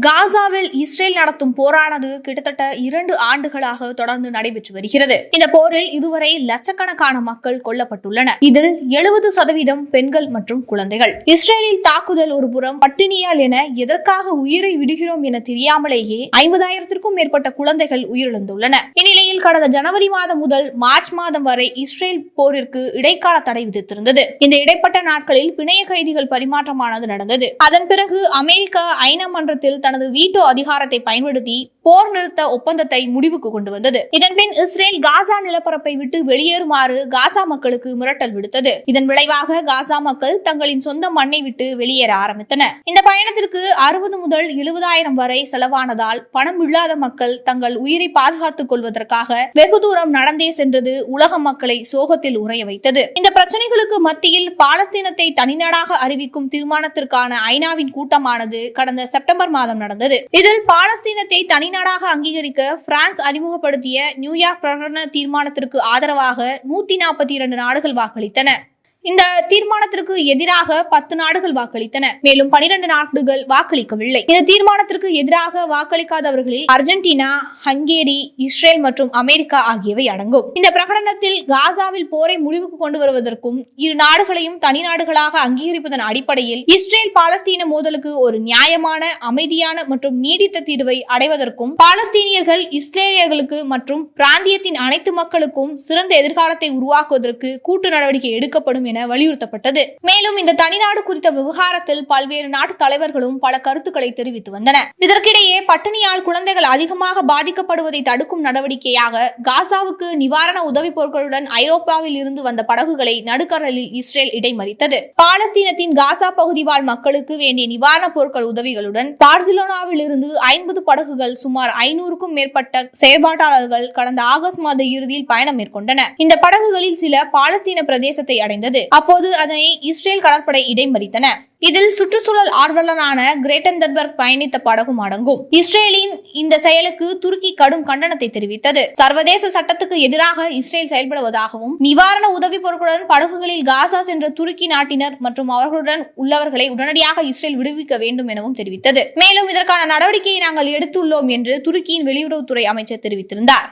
காசாவில் இஸ்ரேல் நடத்தும் போரானது கிட்டத்தட்ட இரண்டு ஆண்டுகளாக தொடர்ந்து நடைபெற்று வருகிறது. இந்த போரில் இதுவரை லட்சக்கணக்கான மக்கள் கொல்லப்பட்டுள்ளனர். இதில் எழுபது சதவீதம் பெண்கள் மற்றும் குழந்தைகள். இஸ்ரேலில் தாக்குதல் ஒரு புறம் பட்டினியால் என எதற்காக உயிரை விடுகிறோம் என தெரியாமலேயே ஐம்பதாயிரத்திற்கும் மேற்பட்ட குழந்தைகள் உயிரிழந்துள்ளன. இந்நிலையில் கடந்த ஜனவரி மாதம் முதல் மார்ச் மாதம் வரை இஸ்ரேல் போரிற்கு இடைக்கால தடை விதித்திருந்தது. இந்த இடைப்பட்ட நாட்களில் பிணைய கைதிகள் பரிமாற்றமானது நடந்தது. அதன் பிறகு அமெரிக்கா ஐநா மன்றத்தில் தனது வீட்டோ அதிகாரத்தை பயன்படுத்தி போர் நிறுத்த ஒப்பந்தத்தை முடிவுக்கு கொண்டு வந்தது. இதன்பின் இஸ்ரேல் காசா நிலப்பரப்பை விட்டு வெளியேறுமாறு காசா மக்களுக்கு மிரட்டல் விடுத்தது. இதன் விளைவாக காசா மக்கள் தங்களின் சொந்த மண்ணை விட்டு வெளியேற ஆரம்பித்தனர். இந்த பயணத்திற்கு அறுபது முதல் எழுபதாயிரம் வரை செலவானதால் பணம் இல்லாத மக்கள் தங்கள் உயிரை பாதுகாத்துக் கொள்வதற்காக வெகு தூரம் நடந்தே சென்றது உலக மக்களை சோகத்தில் உறைய வைத்தது. இந்த பிரச்சனைகளுக்கு மத்தியில் பாலஸ்தீனத்தை தனிநாடாக அறிவிக்கும் தீர்மானத்திற்கான ஐநாவின் கூட்டமானது கடந்த செப்டம்பர் மாதம் நடந்தது. இதில் பாலஸ்தீனத்தை தனிநாடாக அங்கீகரிக்க பிரான்ஸ் அறிமுகப்படுத்திய நியூயார்க் பிரகடன தீர்மானத்திற்கு ஆதரவாக நூத்தி நாற்பத்தி இரண்டு நாடுகள் வாக்களித்தன. இந்த தீர்மானத்திற்கு எதிராக பத்து நாடுகள் வாக்களித்தன. மேலும் பனிரெண்டு நாடுகள் வாக்களிக்கவில்லை. இந்த தீர்மானத்திற்கு எதிராக வாக்களிக்காதவர்களில் அர்ஜென்டினா ஹங்கேரி இஸ்ரேல் மற்றும் அமெரிக்கா ஆகியவை அடங்கும். இந்த பிரகடனத்தில் காசாவில் போரை முடிவுக்கு கொண்டு வருவதற்கும் இரு நாடுகளையும் தனி நாடுகளாக அங்கீகரிப்பதன் அடிப்படையில் இஸ்ரேல் பாலஸ்தீன மோதலுக்கு ஒரு நியாயமான அமைதியான மற்றும் நீடித்த தீர்வை அடைவதற்கும் பாலஸ்தீனியர்கள் இஸ்ரேலியர்களுக்கு மற்றும் பிராந்தியத்தின் அனைத்து மக்களுக்கும் சிறந்த எதிர்காலத்தை உருவாக்குவதற்கு கூட்டு நடவடிக்கை எடுக்கப்படும் என வலியுறுத்தப்பட்டது. மேலும் இந்த தனிநாடு குறித்த விவகாரத்தில் பல்வேறு நாட்டு தலைவர்களும் பல கருத்துக்களை தெரிவித்து வந்தனர் இதற்கிடையே பட்டினியால் குழந்தைகள் அதிகமாக பாதிக்கப்படுவதை தடுக்கும் நடவடிக்கையாக காசாவுக்கு நிவாரண உதவிப் பொருட்களுடன் ஐரோப்பாவில் இருந்து வந்த படகுகளை நடுக்கடலில் இஸ்ரேல் இடைமறித்தது. பாலஸ்தீனத்தின் காசா பகுதி வாழ் மக்களுக்கு வேண்டிய நிவாரணப் பொருட்கள் உதவிகளுடன் பார்சிலோனாவில் இருந்து ஐம்பது படகுகள் சுமார் ஐநூறுக்கும் மேற்பட்ட செயற்பாட்டாளர்கள் கடந்த ஆகஸ்ட் மாத இறுதியில் பயணம் மேற்கொண்டன இந்த படகுகளில் சில பாலஸ்தீன பிரதேசத்தை அடைந்தது. அப்போது அதனை இஸ்ரேல் கடற்படை இடைமறித்தன. இதில் சுற்றுச்சூழல் ஆர்வலரான கிரேட்டன்பர்க் பயணித்த படகும் அடங்கும். இஸ்ரேலின் இந்த செயலுக்கு துருக்கி கடும் கண்டனத்தை தெரிவித்தது. சர்வதேச சட்டத்துக்கு எதிராக இஸ்ரேல் செயல்படுவதாகவும் நிவாரண உதவி பொருட்களுடன் படகுகளில் காசா சென்ற துருக்கி நாட்டினர் மற்றும் அவர்களுடன் உள்ளவர்களை உடனடியாக இஸ்ரேல் விடுவிக்க வேண்டும் எனவும் தெரிவித்தது. மேலும் இதற்கான நடவடிக்கையை நாங்கள் எடுத்துள்ளோம் என்று துருக்கியின் வெளியுறவுத்துறை அமைச்சர் தெரிவித்திருந்தார்.